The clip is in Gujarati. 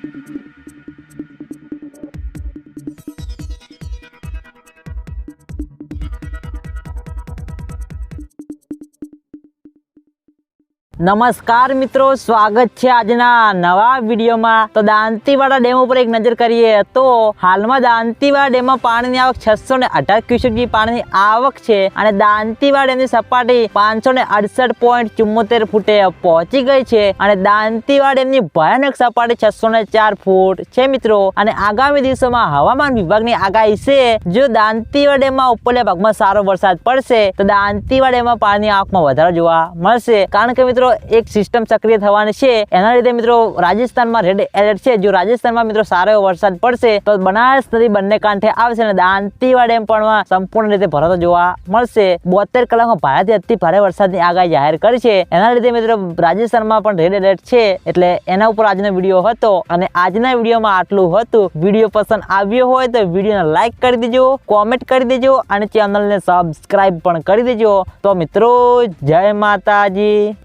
Thank you. નમસ્કાર મિત્રો, સ્વાગત છે આજના નવા વિડીયોમાં. તો દાંતીવાડા ડેમ ઉપર એક નજર કરીએ તો હાલમાં દાંતીવાડા ડેમમાં પાણીની આવક છસો ને અઢાર ક્યુસેક પાણીની આવક છે અને દાંતીવાડા ડેમની સપાટી પાંચસો ને અડસઠ પોઈન્ટ ચુમ્મોતેર ફૂટે પહોંચી ગઈ છે અને દાંતીવાડા ડેમની ભયાનક સપાટી છસો ને ચાર ફૂટ છે મિત્રો. અને આગામી દિવસોમાં હવામાન વિભાગની આગાહી છે, જો દાંતીવાડા ડેમમાં ઉપરલા ભાગમાં સારો વરસાદ પડશે, તો દાંતીવાડા ડેમમાં પાણીની આવકમાં વધારો જોવા મળશે. કારણ કે મિત્રો એક સિસ્ટમ સક્રિય થવાની છે. એના લીધે મિત્રો, રાજસ્થાનમાં રેડ એલર્ટ છે. જો રાજસ્થાનમાં મિત્રો સારો એવો વરસાદ પડશે, તો બનાસ નદી બંને કાંઠે આવશે અને દાંતીવાડા ડેમ પણ સંપૂર્ણ રીતે ભરાતો જોવા મળશે. બોતેર કલાકમાં ભારેથી અતિ ભારે વરસાદની આગાહી જાહેર કરી છે. એના લીધે મિત્રો, રાજસ્થાનમાં પણ રેડ એલર્ટ છે. એટલે એના ઉપર આજનો વીડિયો હતો અને આજના વિડીયોમાં આટલું હતું. વીડિયો પસંદ આવ્યો હોય તો વિડીયોને લાઇક કરી દેજો કોમેન્ટ કરી દેજો અને ચેનલને સબસ્ક્રાઇબ પણ કરી દેજો. તો મિત્રો, જય માતાજી.